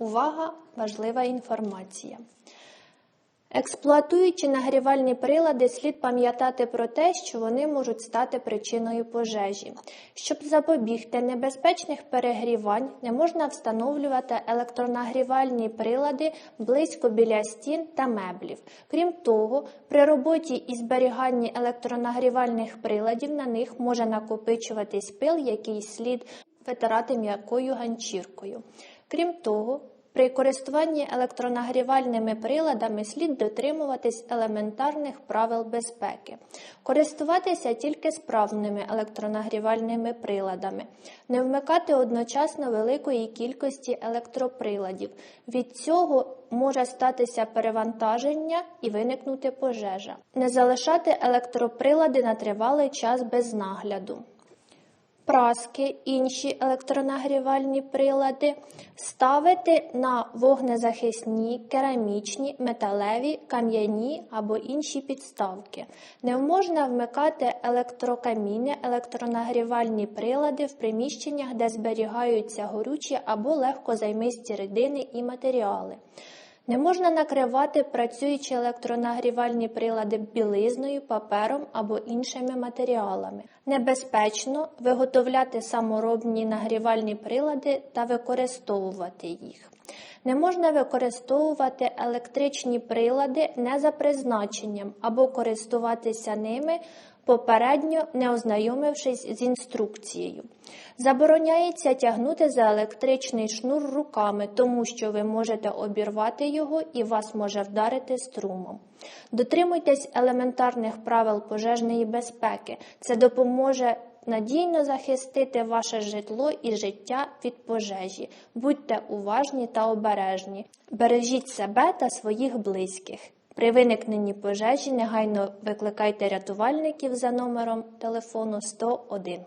Увага! Важлива інформація. Експлуатуючи нагрівальні прилади, слід пам'ятати про те, що вони можуть стати причиною пожежі. Щоб запобігти небезпечних перегрівань, не можна встановлювати електронагрівальні прилади близько біля стін та меблів. Крім того, при роботі і зберіганні електронагрівальних приладів на них може накопичуватись пил, який слід витирати м'якою ганчіркою. Крім того, при користуванні електронагрівальними приладами слід дотримуватись елементарних правил безпеки, користуватися тільки справними електронагрівальними приладами, не вмикати одночасно великої кількості електроприладів. Від цього може статися перевантаження і виникнути пожежа, не залишати електроприлади на тривалий час без нагляду праски, інші електронагрівальні прилади, ставити на вогнезахисні, керамічні, металеві, кам'яні або інші підставки. Не можна вмикати електрокаміни, електронагрівальні прилади в приміщеннях, де зберігаються горючі або легкозаймисті рідини і матеріали. Не можна накривати працюючі електронагрівальні прилади білизною, папером або іншими матеріалами. Небезпечно виготовляти саморобні нагрівальні прилади та використовувати їх. Не можна використовувати електричні прилади не за призначенням або користуватися ними, попередньо не ознайомившись з інструкцією. Забороняється тягнути за електричний шнур руками, тому що ви можете обірвати його і вас може вдарити струмом. Дотримуйтесь елементарних правил пожежної безпеки. Це допоможе надійно захистити ваше житло і життя від пожежі. Будьте уважні та обережні. Бережіть себе та своїх близьких. При виникненні пожежі негайно викликайте рятувальників за номером телефону 101.